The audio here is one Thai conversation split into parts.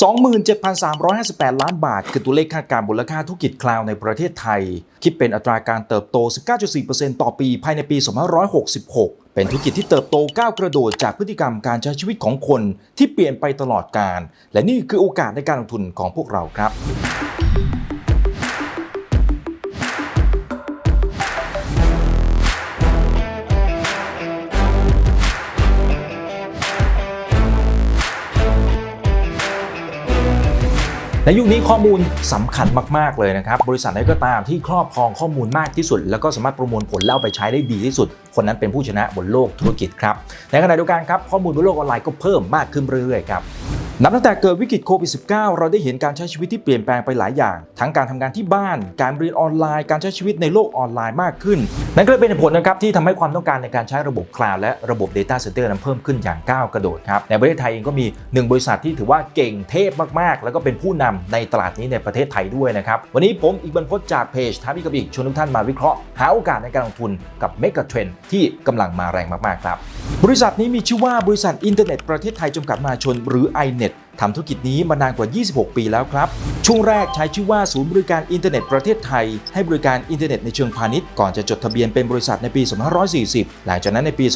27,358 ล้านบาท คือตัวเลขคาดการณ์มูลค่าธุรกิจคลาวในประเทศไทย คิดเป็นอัตราการเติบโต 19.4%ต่อปีภายในปี 2566 เป็นธุรกิจที่เติบโตก้าวกระโดดจากพฤติกรรมการใช้ชีวิตของคนที่เปลี่ยนไปตลอดกาลและนี่คือโอกาสในการลงทุนของพวกเราครับ ในยุคนี้ข้อมูลสำคัญมาก ๆ เลยนะครับ บริษัทไหนก็ตามที่ครอบครองข้อมูลมากที่สุด แล้วก็สามารถประมวลผลแล้วเอาไปใช้ได้ดีที่สุด คนนั้นเป็นผู้ชนะบนโลกธุรกิจครับ ในขณะเดียวกันครับข้อมูลบนโลกออนไลน์ก็เพิ่มมากขึ้นเรื่อยๆครับ นับตั้งแต่เกิดวิกฤตโควิด -19 เราได้เห็นการใช้ชีวิตที่เปลี่ยนแปลงไปหลายอย่าง ทั้งการทำงานที่บ้าน การเรียนออนไลน์ การใช้ชีวิตในโลกออนไลน์มากขึ้น นั่นก็เลยเป็นเหตุผลนะครับที่ทำให้ความต้องการในการใช้ระบบคลาวด์และระบบ Data Center นั้นเพิ่มขึ้นอย่างก้าวกระโดดครับ ในประเทศไทยเองก็มีหนึ่งบริษัทที่ถือว่าเก่งเทพมากๆ แล้วก็เป็นผู้นำในตลาดนี้ในประเทศไทยด้วยนะครับ วันนี้ผมอีกบรรพจน์จากเพจท้าพิกับอีกชวนทุกท่านมาวิเคราะห์หาโอกาสในการลงทุนกับเมกะเทรนที่กำลังมาแรงมากๆครับบริษัทนี้มีชื่อว่าบริษัทอินเทอร์เน็ตประเทศไทยจำกัดมหาชนหรือ iNet ทำธุรกิจนี้มานานกว่า 26 ปีแล้วครับ ช่วงแรกใช้ชื่อว่าศูนย์บริการอินเทอร์เน็ตประเทศไทย ให้บริการอินเทอร์เน็ตในเชิงพาณิชย์ก่อนจะจดทะเบียนเป็นบริษัทในปี 2540 หลังจากนั้นในปี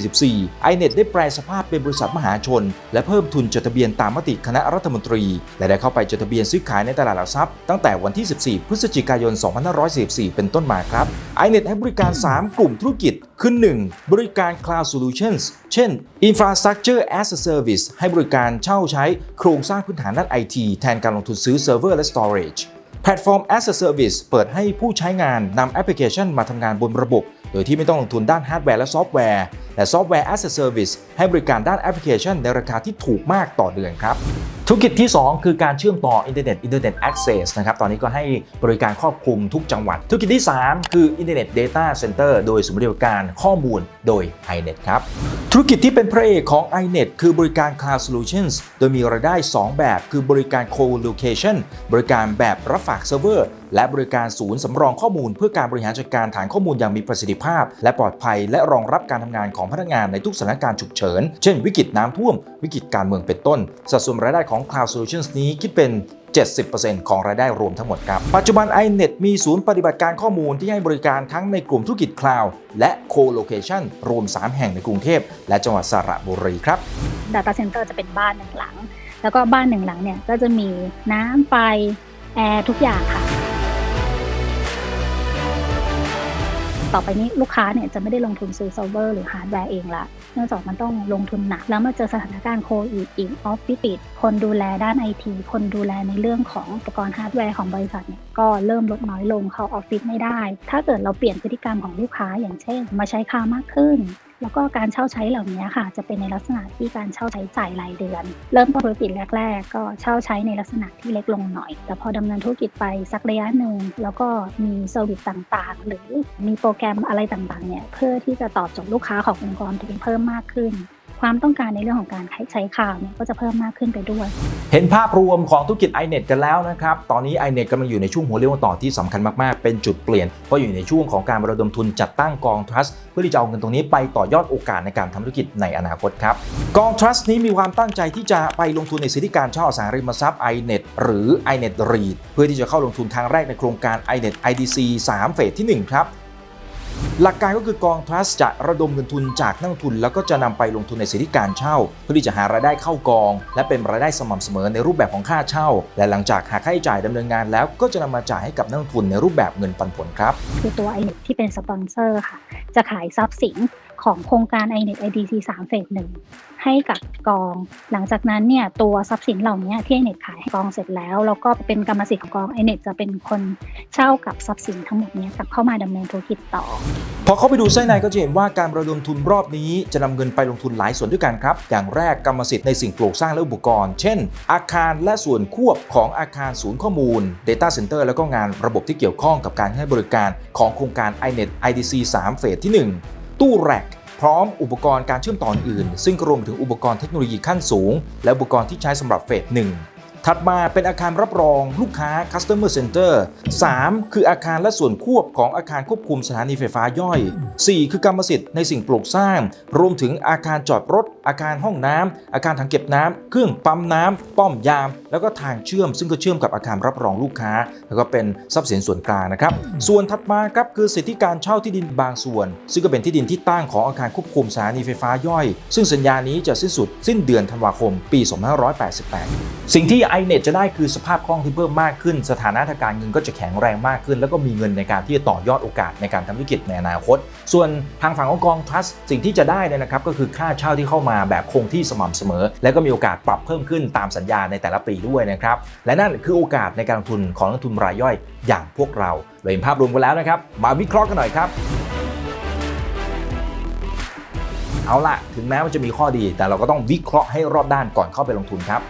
2544 iNet ได้แปลสภาพเป็นบริษัทมหาชน และเพิ่มทุนจดทะเบียนตามมติคณะรัฐมนตรี และได้เข้าไปจดทะเบียนซื้อขายในตลาดหลักทรัพย์ตั้งแต่วันที่ 14 พฤศจิกายน 2544 เป็นต้นมาครับ iNet ให้บริการ 3 กลุ่มธุรกิจคือ 1. บริการ Cloud Solutions เช่น Infrastructure as a Service ให้บริการเช่าใช้โครงสร้างพื้นฐานด้านไอทีแทนการลงทุนซื้อเซิร์ฟเวอร์และสตอเรจแพลตฟอร์ม as a Service เปิดให้ผู้ใช้งานนำแอปพลิเคชันมาทำงานบนระบบ โดยที่ไม่ต้องลงทุนด้านฮาร์ดแวร์และซอฟต์แวร์และซอฟต์แวร์ as a Service ให้บริการด้านแอปพลิเคชันในราคาที่ถูกมากต่อเดือนครับธุรกิจที่ 2 คือการเชื่อมต่ออินเทอร์เน็ตอินเทอร์เน็ต Access นะครับตอนนี้ก็ให้บริการครอบคลุมทุกจังหวัด ธุรกิจที่ 3 คือ Internet Data Center โดยสมบริการข้อมูลโดย iNet ครับธุรกิจที่เป็นพระเอกของ iNet คือบริการ Cloud Solutions โดยมีรายได้ 2 แบบ คือบริการ Co-location บริการแบบรับฝากเซิร์ฟเวอร์ และบริการศูนย์สำรองข้อมูล เพื่อการบริหารจัดการฐานข้อมูลอย่างมีประสิทธิภาพ และปลอดภัยและรองรับการทำงานของพนักงานในทุกสถานการณ์ฉุกเฉิน เช่นวิกฤตน้ำท่วม วิกฤตการเมืองเป็นต้น สัดส่วนรายได้ของ Cloud Solutions นี้คิดเป็น70%ของรายได้รวมทั้งหมดครับ ปัจจุบัน iNet มีศูนย์ปฏิบัติการข้อมูลที่ให้บริการทั้งในกลุ่มธุรกิจคลาวด์และ Co-location รวม 3 แห่งในกรุงเทพ และจังหวัดสระบุรีครับ Data Center จะเป็นบ้านหนึ่งหลัง แล้วก็บ้านหนึ่งหลังเนี่ยก็จะมีน้ำไฟแอร์ทุกอย่างค่ะ ต่อไปนี้ลูกค้าเนี่ยจะไม่ได้ลงทุนซื้อเซิร์ฟเวอร์หรือฮาร์ดแวร์เองละเนื่องจากมันต้องลงทุนหนัก แล้วมาเจอสถานการณ์โควิดอีกออฟฟิศปิด คนดูแลด้านไอทีคนดูแลในเรื่องของอุปกรณ์ฮาร์ดแวร์ของบริษัทเนี่ยก็เริ่มลดน้อยลงเข้าออฟฟิศไม่ได้ ถ้าเกิดเราเปลี่ยนพฤติกรรมของลูกค้าอย่างเช่น มาใช้คาวมากขึ้น แล้วก็การเช่าใช้เหล่านี้ค่ะ จะเป็นในลักษณะที่การเช่าใช้จ่ายรายเดือน เริ่มต้นธุรกิจแรก ๆ ก็เช่าใช้ในลักษณะที่เล็กลงหน่อย แต่พอดำเนินธุรกิจไปสักระยะหนึ่งแล้วก็มีเซอร์วิสต่างๆ หรือมีโปรแกรมอะไรต่างๆเนี่ยเพื่อที่จะตอบโจทย์ลูกค้าขององค์กรตัวเองเพิ่มมากขึ้น ความต้องการในเรื่องของการใช้ข่าวเนี่ยก็จะเพิ่มมากขึ้นไปด้วย เห็นภาพรวมของธุรกิจ iNet กันแล้วนะครับ ตอนนี้ iNet กำลังอยู่ในช่วงหัวเรี่ยวต่อที่สำคัญมาก ๆ เป็นจุดเปลี่ยน เพราะอยู่ในช่วงของการระดมทุนจัดตั้งกอง trust เพื่อที่จะเอาเงินตรงนี้ไปต่อยอดโอกาสในการทำธุรกิจในอนาคตครับ กอง trust นี้มีความตั้งใจที่จะไปลงทุนในสิทธิการเช่าอสังหาริมทรัพย์ iNet หรือ iNet REIT เพื่อที่จะเข้าลงทุนครั้งแรกในโครงการ iNet IDC 3 เฟสที่1ครับ หลักการก็คือกองทรัสจะระดมเงินทุนจากนักทุน แล้วก็จะนำไปลงทุนในสิทธิการเช่า เพื่อที่จะหารายได้เข้ากอง และเป็นรายได้สม่ำเสมอในรูปแบบของค่าเช่า และหลังจากหาค่าใช้จ่ายดำเนินงานแล้วก็จะนำมาจ่ายให้กับนักทุนในรูปแบบเงินปันผลครับ คือตัว iNet ที่เป็นสปอนเซอร์ค่ะ จะขายทรัพย์สิน ของโครงการ iNet IDC 3เฟสหนึ่งให้กับกอง หลังจากนั้นเนี่ยตัวทรัพย์สินเหล่านี้ที่ iNet ขายให้กองเสร็จแล้ว แล้วก็เป็นกรรมสิทธิ์ของกอง iNet จะเป็นคนเช่ากับทรัพย์สินทั้งหมดนี้กลับเข้ามาดำเนินธุรกิจต่อ พอเข้าไปดูไส้ในก็จะเห็นว่าการระดมทุนรอบนี้จะนำเงินไปลงทุนหลายส่วนด้วยกันครับ อย่างแรกกรรมสิทธิ์ในสิ่งปลูกสร้างและอุปกรณ์ เช่น อาคารและส่วนควบของอาคารศูนย์ข้อมูล Data Center แล้วก็งานระบบที่เกี่ยวข้องกับการให้บริการของโครงการ iNet IDC 3เฟสที่ 1 ตู้แร็กพร้อมอุปกรณ์การเชื่อมต่ออื่น ซึ่งรวมถึงอุปกรณ์เทคโนโลยีขั้นสูง และอุปกรณ์ที่ใช้สำหรับเฟสหนึ่งถัดมาเป็นอาคารรับรองลูกค้า Customer Center 3 คืออาคารและส่วนควบของอาคารควบคุมสถานีไฟฟ้าย่อย 4 คือกรรมสิทธิ์ในสิ่งปลูกสร้าง รวมถึงอาคารจอดรถ ออาคารห้องน้ำอาคารถังเก็บน้ำเครื่องปั๊มน้ำป้อมยาม แล้วก็ทางเชื่อม ซึ่งก็เชื่อมกับอาคารรับรองลูกค้า แล้วก็เป็นทรัพย์สินส่วนกลางนะครับ ส่วนถัดมาครับคือสิทธิการเช่าที่ดินบางส่วน ซึ่งก็เป็นที่ดินที่ตั้งของอาคารควบคุมสถานีไฟฟ้าย่อย ซึ่งสัญญานี้จะสิ้นสุดสิ้นเดือนธันวาคม ปี2588 สิ่งที่ iNet จะได้คือสภาพคล่องที่เพิ่มมากขึ้น สถานะทางการเงินก็จะแข็งแรงมากขึ้น แล้วก็มีเงินในการที่จะต่อยอดโอกาสในการทำธุรกิจในอนาคต ส่วนทางฝั่งของกองทรัสสิ่งที่จะได้เนี่ยนะครับก็คือค่าเช่าที่เข้ามาแบบคงที่สม่ำเสมอ และก็มีโอกาสปรับเพิ่มขึ้นตามสัญญาในแต่ละปีด้วยนะครับ และนั่นคือโอกาสในการลงทุนของนักลงทุนรายย่อยอย่างพวกเราเราเห็นภาพรวมกันแล้วนะครับ มาวิเคราะห์กันหน่อยครับเอาล่ะ ถึงแม้ว่าจะมีข้อดีแต่เราก็ต้องวิเคราะห์ให้รอบด้านก่อนเข้าไปลงทุนครับ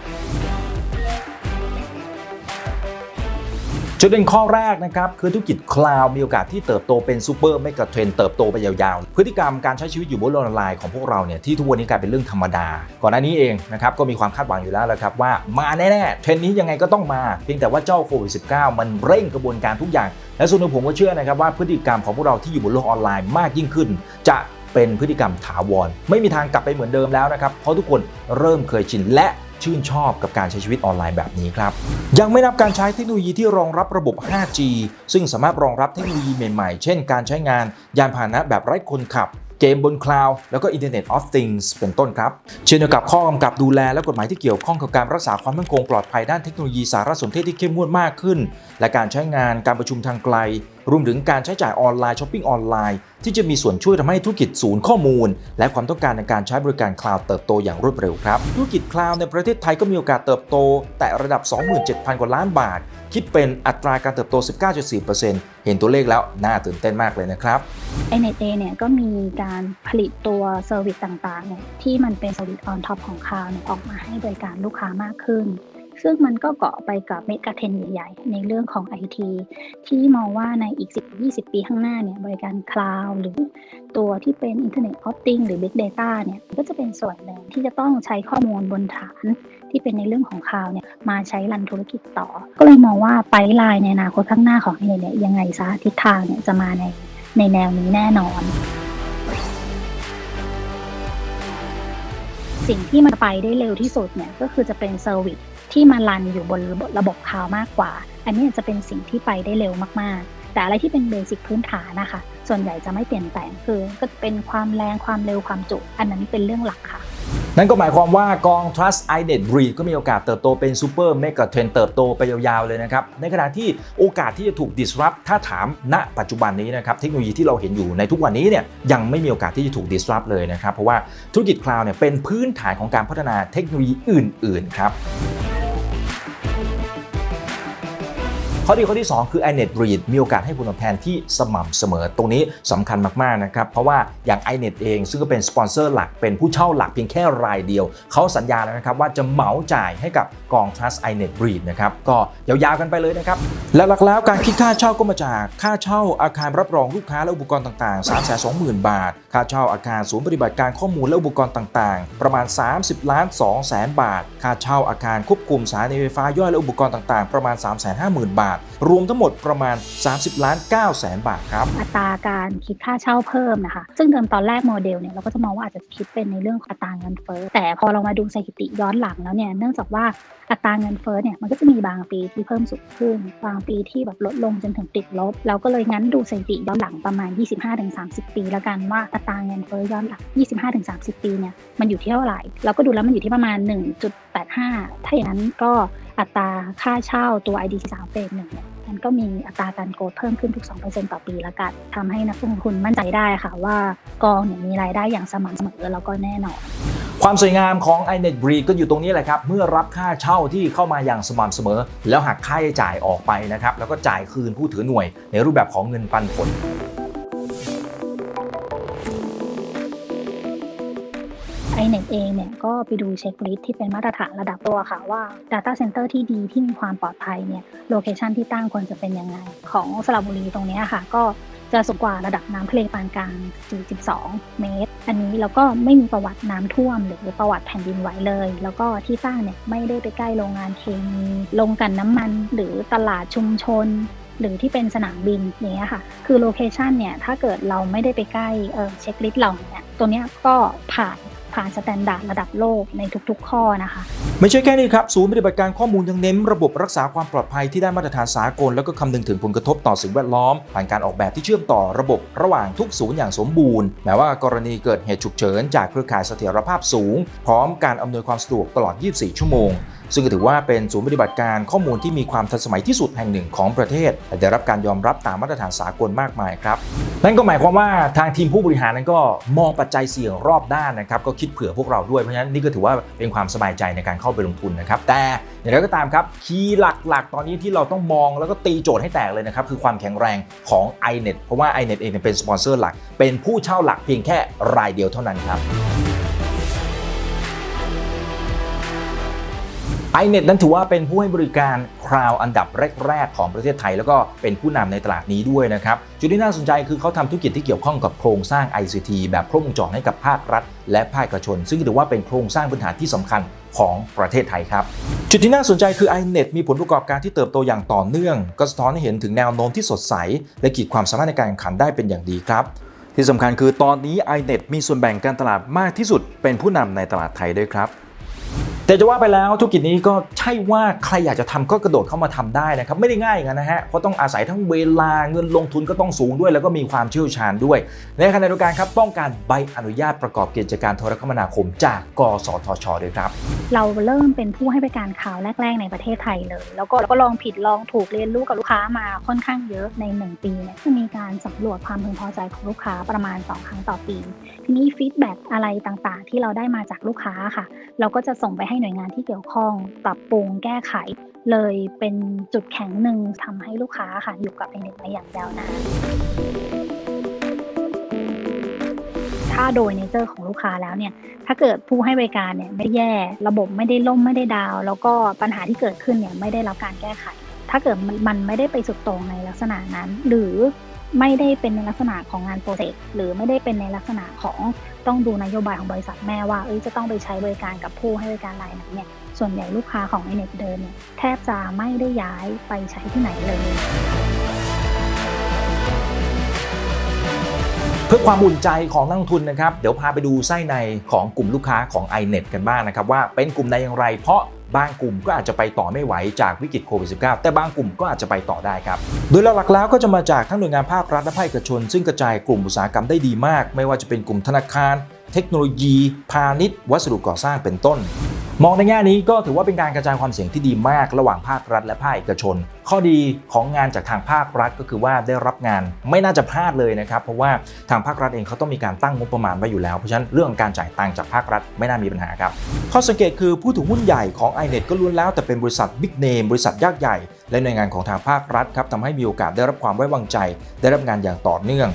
จุดเด่นข้อแรกนะครับคือธุรกิจคลาวมีโอกาสที่เติบโตเป็นซูเปอร์ไม่กระเทรนเติบโตไปยาวๆ พฤติกรรมการใช้ชีวิตอยู่บนโลกออนไลน์ของพวกเราเนี่ยที่ทุกวันนี้กลายเป็นเรื่องธรรมดา ก่อนหน้านี้เองนะครับก็มีความคาดหวังอยู่แล้วละครับว่ามาแน่ๆเทรนนี้ยังไงก็ต้องมา เพียงแต่ว่าเจ้าโควิด -19 มันเร่งกระบวนการทุกอย่าง และส่วนตัวผมก็เชื่อนะครับว่าพฤติกรรมของพวกเราที่อยู่บนโลกออนไลน์มากยิ่งขึ้น จะเป็นพฤติกรรมถาวรไม่มีทางกลับไปเหมือนเดิมแล้วนะครับเพราะทุกคนเริ่มเคยชินและ ชื่นชอบกับการใช้ชีวิตออนไลน์แบบนี้ครับ ยังไม่นับการใช้เทคโนโลยีที่รองรับระบบ 5G ซึ่งสามารถรองรับเทคโนโลยีใหม่ๆ เช่น การใช้งานยานพาหนะแบบไร้คนขับเกมบนคลาวด์แล้วก็ Internet of Things เป็นต้นครับ เช่นเดียวกับข้อกำกับดูแลและกฎหมายที่เกี่ยวข้องกับการรักษาความมั่นคงปลอดภัยด้านเทคโนโลยีสารสนเทศที่เข้มงวดมากขึ้น และการใช้งานการประชุมทางไกล รวมถึงการใช้จ่ายออนไลน์ช้อปปิ้งออนไลน์ที่จะมีส่วนช่วยทำให้ธุรกิจศูนย์ข้อมูล และความต้องการในการใช้บริการคลาวด์เติบโตอย่างรวดเร็วครับ ธุรกิจคลาวด์ในประเทศไทยก็มีโอกาสเติบโต แต่ระดับ 27,000 กว่าล้านบาท คิดเป็นอัตราการเติบโต 19.4%เห็นตัวเลขแล้วน่าตื่นเต้นมากเลยนะครับไอเน็ตเนี่ยก็มีการผลิตตัวเซอร์วิสต่างๆเนี่ยที่มันเป็นเซอร์วิสออนท็อปของคลาวเนี่ยออกมาให้บริการลูกค้ามากขึ้น ซึ่งมันก็เกาะไปกับเมกะเทรนใหญ่ๆ ในเรื่องของ IT ที่มองว่าในอีก 10-20 ปีข้างหน้าเนี่ยบริการคลาวด์หรือตัวที่เป็น Internet of Things หรือ Big Data เนี่ยก็จะเป็นส่วนหนึ่งที่จะต้องใช้ข้อมูลบนฐานที่เป็นในเรื่องของคลาวด์เนี่ยมาใช้รันธุรกิจต่อ ก็เลยมองว่าไปไลน์ในอนาคตข้างหน้าของเน็ตเนี่ยยังไงซะทิศทางเนี่ยจะมาในในแนวนี้แน่นอนสิ่งที่มันไปได้เร็วที่สุดเนี่ยก็คือจะเป็นเซอร์วิส ที่มารันอยู่บนระบบคลาวมากกว่า อันนี้จะเป็นสิ่งที่ไปได้เร็วมากๆ แต่อะไรที่เป็นเบสิกพื้นฐานนะคะ ส่วนใหญ่จะไม่เปลี่ยนแปลงคือก็เป็นความแรงความเร็วความจุ อันนั้นเป็นเรื่องหลักค่ะ นั่นก็หมายความว่ากอง Trust iNet Breed ก็มีโอกาสเติบโตเป็นซูเปอร์เมกะเทรนเติบโตไปยาวๆเลยนะครับ ในขณะที่โอกาสที่จะถูก disrupt ถ้าถามณปัจจุบันนี้นะครับ เทคโนโลยีที่เราเห็นอยู่ในทุกวันนี้เนี่ยยังไม่มีโอกาสที่จะถูก disrupt เลยนะครับ เพราะว่าธุรกิจคลาวด์เนี่ยเป็นพื้นฐานของการพัฒนาเทคโนโลยีอื่น ๆ ครับ ข้อดีข้อที่ 2 คือ iNet Read มีโอกาสให้ผลตอบแทนที่สม่ำเสมอ ตรงนี้สำคัญมากๆนะครับ เพราะว่าอย่าง iNet เอง ซึ่งก็เป็นสปอนเซอร์หลักเป็นผู้เช่าหลักเพียงแค่รายเดียว เขาสัญญาแล้วนะครับว่าจะเหมาจ่ายให้กับกอง Trust iNet Read นะครับก็ยาวๆกันไปเลยนะครับและหลักแล้วการคิดค่าเช่าก็มาจากค่าเช่าอาคารรับรองลูกค้าและอุปกรณ์ต่างๆ3 2 0 0 0 0 บาท ค่าเช่าอาคารศูนย์ปฏิบัติการข้อมูลและอุปกรณ์ต่างๆ ประมาณ 30ล้าน2แสนบาท ค่าเช่าอาคารควบคุมสถานีไฟฟ้าย่อยและอุปกรณ์ต่างๆ ประมาณ 3 5 0 0 0 0 บาทรวมทั้งหมดประมาณ 30 ล้าน9แสนบาทครับ อัตราการคิดค่าเช่าเพิ่มนะคะ ซึ่งเดิมตอนแรกโมเดลเนี่ยเราก็จะมองว่าอาจจะคิดเป็นในเรื่ององอัตราเงินเฟ้อ แต่พอเรามาดูสถิติย้อนหลังแล้วเนี่ย เนื่องจากว่าอัตราเงินเฟ้อเนี่ยมันก็จะมีบางปีที่เพิ่มสูงขึ้น บางปีที่แบบลดลงจนถึงติดลบ เราก็เลยงั้นดูสถิติย้อนหลังประมาณ 25-30 ปีแล้วกันว่าอัตราเงินเฟ้อย้อนหลัง 25-30 ปีเนี่ยมันอยู่ที่เท่าไหร่ เราก็ดูแล้วมันอยู่ที่ประมาณ 1.85 ถ้าอย่างนั้นก็ อัตราค่าเช่าตัว IDC 3เฟสหนึ่งเนี่ยมันก็มีอัตราการโกรธเพิ่มขึ้นทุก 2%ต่อปีละกันทำให้นักลงทุนมั่นใจได้ค่ะว่ากองมีรายได้อย่างสม่ำเสมอแล้วก็แน่นอน ความสวยงามของ iNet b r e e ก็อยู่ตรงนี้แหละครับ เมื่อรับค่าเช่าที่เข้ามาอย่างสม่ำเสมอ แล้วหักค่าใช้จ่ายออกไปนะครับแล้วก็จ่ายคืนผู้ถือหน่วยในรูปแบบของเงินปันผล ไอเน็ตเองเนี่ยก็ไปดูเช็คลิสต์ที่เป็นมาตรฐานระดับตัวค่ะว่า Data Center ที่ดีที่มีความปลอดภัยเนี่ยโลเคชันที่ตั้งควรจะเป็นยังไง ของสระบุรีตรงนี้ค่ะ ก็จะสูงกว่าระดับน้ำทะเลปานกลาง 42 เมตร อันนี้แล้วก็ไม่มีประวัติน้ำท่วม หรือประวัติแผ่นดินไหวเลย แล้วก็ที่สร้างเนี่ยไม่ได้ไปใกล้โรงงานเคมีลงกันน้ำมัน หรือตลาดชุมชนหรือที่เป็นสนามบินอย่างเงี้ยค่ะ คือโลเคชันเนี่ย ถ้าเกิดเราไม่ได้ไปใกล้เเช็คลิสต์เราเนี่ย ตัวเนี้ยก็ผ่าน ผ่านสแตนดาร์ดระดับโลกในทุกๆ ข้อนะคะ ไม่ใช่แค่นี้ครับ ศูนย์ปฏิบัติการข้อมูลยังเน้นระบบรักษาความปลอดภัยที่ได้มาตรฐานสากล แล้วก็คำนึงถึงผลกระทบต่อสิ่งแวดล้อม ผ่านการออกแบบที่เชื่อมต่อระบบระหว่างทุกศูนย์อย่างสมบูรณ์แม้ว่ากรณีเกิดเหตุฉุกเฉินจากเครือข่ายเสถียรภาพสูง พร้อมการอำนวยความสะดวกตลอด 24 ชั่วโมง ซึ่งก็ถือว่าเป็นศูนย์ปฏิบัติการข้อมูลที่มีความทันสมัยที่สุดแห่งหนึ่งของประเทศและได้รับการยอมรับตามมาตรฐานสากลมากมายครับนั่นก็หมายความว่าทางทีมผู้บริหารนั้นก็มองปัจจัยเสี่ยงรอบด้านนะครับก็คิดเผื่อพวกเราด้วยเพราะฉะนั้นนี่ก็ถือว่าเป็นความสบายใจในการเข้าไปลงทุนนะครับแต่อย่างไรก็ตามครับคีย์หลักๆ ตอนนี้ที่เราต้องมองแล้วก็ตีโจทย์ให้แตกเลยนะครับคือความแข็งแรงของ iNet เพราะว่า iNet เองเนี่ยเป็นสปอนเซอร์หลัก เป็นผู้เช่าหลักเพียงแค่รายเดียวเท่านั้นครับ iNet นั้นถือว่าเป็นผู้ให้บริการคราวอันดับแรก ๆ ของประเทศไทย แล้วก็เป็นผู้นำในตลาดนี้ด้วยนะครับ จุดที่น่าสนใจคือเขาทำธุรกิจที่เกี่ยวข้องกับโครงสร้าง ICT แบบครบวงจรให้กับภาครัฐ และภาคเอกชน ซึ่งถือว่าเป็นโครงสร้างพื้นฐานที่สำคัญของประเทศไทยครับ จุดที่น่าสนใจคือ iNet มีผลประกอบการที่เติบโตอย่างต่อเนื่อง ก็สะท้อนให้เห็นถึงแนวโน้มที่สดใส และขีดความสามารถในการแข่งขันได้เป็นอย่างดีครับที่สำคัญคือตอนนี้ iNet มีส่วนแบ่งการตลาดมากที่สุดเป็นผู้นำในตลาดไทยด้วยครับ แต่จะว่าไปแล้วธุรกิจนี้ก็ใช่ว่าใครอยากจะทำก็กระโดดเข้ามาทำได้นะครับไม่ได้ง่ายอย่างนั้นนะฮะเพราะต้องอาศัยทั้งเวลาเงินลงทุนก็ต้องสูงด้วย แล้วก็มีความเชี่ยวชาญด้วย ในขณะเดียวกันครับต้องการใบอนุญาตประกอบกิจการโทรคมนาคมจากกสทชด้วยครับ เราเริ่มเป็นผู้ให้บริการข่าวแรก ๆ ในประเทศไทยเลย แล้วก็เราก็ลองผิดลองถูกเรียนรู้กับลูกค้ามาค่อนข้างเยอะใน 1 ปีเนี่ยจะมีการสำรวจความพึงพอใจของลูกค้าประมาณ 2 ครั้งต่อปี ทีนี้ฟีดแบ็กอะไรต่างๆ ที่เราได้มาจากลูกค้าค่ะ เราก็จะส่งไปให้หน่วยงานที่เกี่ยวข้องปรับปรุงแก้ไข เลยเป็นจุดแข็งหนึ่งทำให้ลูกค้าค่ะอยู่กับไอเน็ตมาอย่างยาวนานถ้าโดยเนเจอร์ของลูกค้าแล้วเนี่ยถ้าเกิดผู้ให้บริการเนี่ยไม่แย่ ระบบไม่ได้ล่มไม่ได้ดาว แล้วก็ปัญหาที่เกิดขึ้นเนี่ยไม่ได้รับการแก้ไข ถ้าเกิดมันไม่ได้ไปสุดต่งในลักษณะนั้น หรือ ไม่ได้เป็นในลักษณะของงานโปรเจกต์หรือไม่ได้เป็นในลักษณะของต้องดูนโยบายของบริษัทแม่ว่าเอ้ยจะต้องไปใช้บริการกับผู้ให้บริการรายไหนเนี่ยส่วนใหญ่ลูกค้าของไอเน็ตเดิมเนี่ยแทบจะไม่ได้ย้ายไปใช้ที่ไหนเลย พื่อความอุ่นใจของนักลงทุนนะครับเดี๋ยวพาไปดูไส้ในของกลุ่มลูกค้าของ iNet กันบ้างนะครับว่าเป็นกลุ่มใดอย่างไร เพราะบางกลุ่มก็อาจจะไปต่อไม่ไหวจากวิกฤตโควิด -19 แต่บางกลุ่มก็อาจจะไปต่อได้ครับ โดยหลักๆแล้วก็จะมาจากทั้งหน่วยงานภาครัฐและภาคเอกชน ซึ่งกระจายกลุ่มอุตสาหกรรมได้ดีมาก ไม่ว่าจะเป็นกลุ่มธนาคาร เทคโนโลยี พาณิชย์ วัสดุก่อสร้างเป็นต้น มองในแง่นี้ก็ถือว่าเป็นการกระจายความเสี่ยงที่ดีมาก ระหว่างภาครัฐและภาคเอกชน ข้อดีของงานจากทางภาครัฐก็คือว่าได้รับงานไม่น่าจะพลาดเลยนะครับเพราะว่าทางภาครัฐเองเขาต้องมีการตั้งงบประมาณไว้อยู่แล้ว เพราะฉะนั้นเรื่องการจ่ายตังค์จากภาครัฐไม่น่ามีปัญหาครับ ข้อสังเกตคือผู้ถือหุ้นใหญ่ของ iNet ก็ล้วนแล้วแต่เป็นบริษัทบิ๊กเนมบริษัทยักษ์ใหญ่ และหน่วยงานของทางภาครัฐครับทำให้มีโอกาสได้รับความไว้วางใจ ได้รับงานอย่างต่อเนื่อง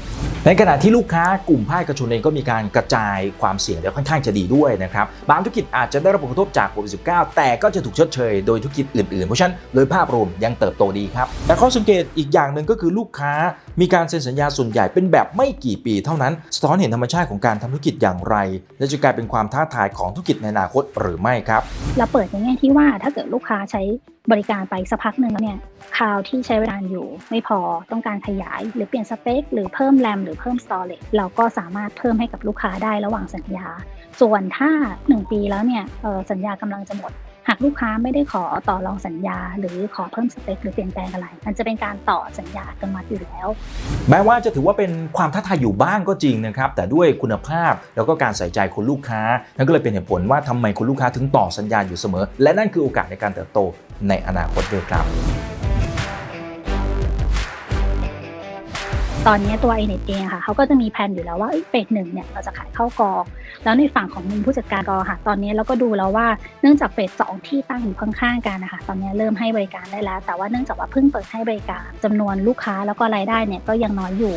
ในขณะที่ลูกค้ากลุ่มภาคเอกชนเองก็มีการกระจายความเสี่ยงได้ค่อนข้างจะดีด้วยนะครับบางธุรกิจอาจจะได้รับผลกระทบจากโควิด -19 แต่ก็จะถูกชดเชยโดยธุรกิจอื่นๆ เพราะฉะนั้นโดยภาพรวมยังเติบโตดีครับ แต่ข้อสังเกตอีกอย่างหนึ่งก็คือลูกค้ามีการเซ็นสัญญาส่วนใหญ่เป็นแบบไม่กี่ปีเท่านั้น สะท้อนเห็นธรรมชาติของการทำธุรกิจอย่างไร และจะกลายเป็นความท้าทายของธุรกิจในอนาคตหรือไม่ครับ เราเปิดในแง่ที่ว่าถ้าเกิดลูกค้าใช้บริการไปสักพักหนึ่งแล้วเนี่ยคราวที่ใช้เวลาอยู่ไม่พอต้องการขยาย หรือเปลี่ยนสเปคหรือเพิ่มแรมหรือเพิ่มสตอเรจเราก็สามารถเพิ่มให้กับลูกค้าได้ระหว่างสัญญา ส่วนถ้า 1 ปีแล้วเนี่ยเอ่อสัญญากำลังจะหมด หากลูกค้าไม่ได้ขอต่อรองสัญญา หรือขอเพิ่มสเปคหรือเปลี่ยนแปลงอะไร มันจะเป็นการต่อสัญญากันมาอยู่แล้ว แม้ว่าจะถือว่าเป็นความท้าทายอยู่บ้างก็จริงนะครับ แต่ด้วยคุณภาพแล้วก็การใส่ใจคนลูกค้า นั่นก็เลยเป็นเหตุผลว่าทำไมคนลูกค้าถึงต่อสัญญาอยู่เสมอ และนั่นคือโอกาสในการเติบโตในอนาคตด้วยครับ ตอนนี้ตัว i n e t เองค่ะเขาก็จะมีแผนอยู่แล้วว่าเฟสหนึ่งเนี่ยเราจะขายเข้ากอง แล้วในฝั่งของมุมผู้จัดการกองค่ะ ตอนนี้เราก็ดูแล้วว่าเนื่องจากเฟสสองที่ตั้งอยู่ข้างๆกันนะคะตอนนี้เริ่มให้บริการได้แล้ว แต่ว่าเนื่องจากว่าเพิ่งเปิดให้บริการจำนวนลูกค้าแล้วก็รายได้เนี่ยก็ยังน้อยอยู่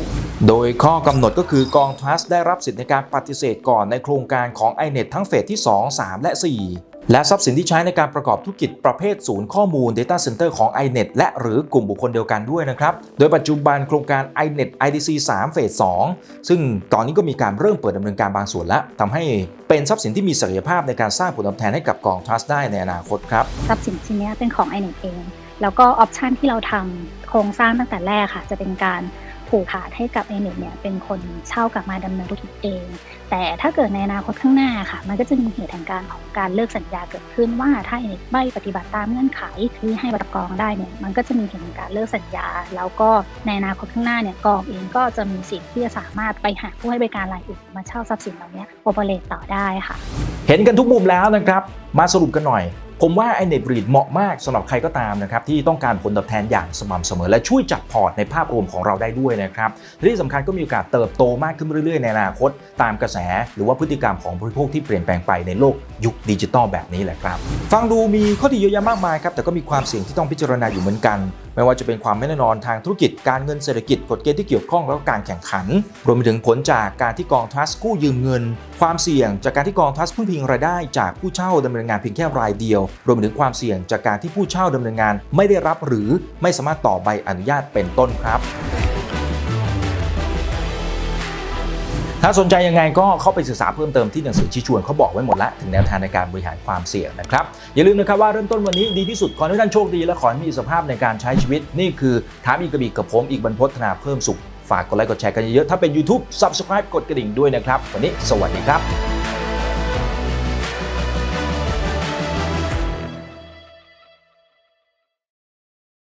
โดยข้อกำหนดก็คือกองทรัสได้รับสิทธิในการปฏิเสธก่อนในโครงการของ iNet ทั้งเฟสที่ 2 3 และ 4 และทรัพย์สินที่ใช้ในการประกอบธุรกิจประเภทศูนย์ข้อมูล Data Center ของ iNet และหรือกลุ่มบุคคลเดียวกันด้วยนะครับ โดยปัจจุบันโครงการ iNet IDC 3 เฟส 2 ซึ่งตอนนี้ก็มีการเริ่มเปิดดำเนินการบางส่วนแล้วทำให้เป็นทรัพย์สินที่มีศักยภาพในการสร้างผลตอบแทนให้กับกองทรัสได้ในอนาคตครับ ทรัพย์สินชิ้นเนี้ยเป็นของ i n e t เอง แล้วก็ออปชันที่เราทำโครงสร้างตั้งแต่แรกค่ะ จะเป็นการ ผูกขาดให้กับไอเน็ตเนี่ยเป็นคนเช่ากลับมาดำเนินธุรกิจเอง แต่ถ้าเกิดในอนาคตข้างหน้าค่ะ มันก็จะมีเหตุแห่งการของการเลิกสัญญาเกิดขึ้นว่าถ้าไอเน็ตไม่ปฏิบัติตามเงื่อนไขที่ให้บัตรกองได้เนี่ยมันก็จะมีเหตุแห่งการเลิกสัญญา แล้วก็ในอนาคตข้างหน้าเนี่ยกองเองก็จะมีสิทธิ์ที่จะสามารถไปหาผู้ให้บริการรายอื่นมาเช่าทรัพย์สินเหล่านี้โอเปเรตต่อได้ค่ะ เห็นกันทุกมุมแล้วนะครับ มาสรุปกันหน่อย ผมว่าไอเน็ตบรีดเหมาะมากสำหรับใครก็ตามนะครับที่ต้องการผลตอบแทนอย่างสม่ำเสมอ และช่วยจัดพอร์ตในภาพรวมของเราได้ด้วยนะครับที่สำคัญก็มีโอกาสเติบโตมากขึ้นเรื่อยๆในอนาคต ตามกระแส หรือว่าพฤติกรรมของผู้บริโภคที่เปลี่ยนแปลงไปในโลกยุคดิจิตอลแบบนี้แหละครับ ฟังดูมีข้อดีเยอะแยะมากมายครับแต่ก็มีความเสี่ยงที่ต้องพิจารณาอยู่เหมือนกันไม่ว่าจะเป็นความไม่แน่นอนทางธุรกิจการเงินเศรษฐกิจกฎเกณฑ์ที่เกี่ยวข้องแล้วก็การแข่งขัน รวมไปถึงผลจากการที่กองทัสกู้ยืมเงิน ความเสี่ยงจากการที่กองทัสพึ่งพิงรายได้ จากผู้เช่าดำเนินงานเพียงแค่รายเดียว รวมไปถึงความเสี่ยงจากการที่ผู้เช่าดำเนินงานไม่ได้รับหรือไม่สามารถต่อใบอนุญาตเป็นต้นครับ ถ้าสนใจยังไงก็เข้าไปศึกษาเพิ่มเติมที่หนังสือชี้ชวนเขาบอกไว้หมดแล้วถึงแนวทางในการบริหารความเสี่ยงนะครับ อย่าลืมนะครับว่าเริ่มต้นวันนี้ดีที่สุดขอให้ท่านโชคดีและขอให้มีสภาพในการใช้ชีวิต นี่คือถามอีกกระบี่กับผมอีกบรรพฒนาเพิ่มสุข ฝากกดไลค์กดแชร์กันเยอะๆถ้าเป็น YouTube Subscribe กดกระดิ่งด้วยนะครับ วันนี้สวัสดีครับ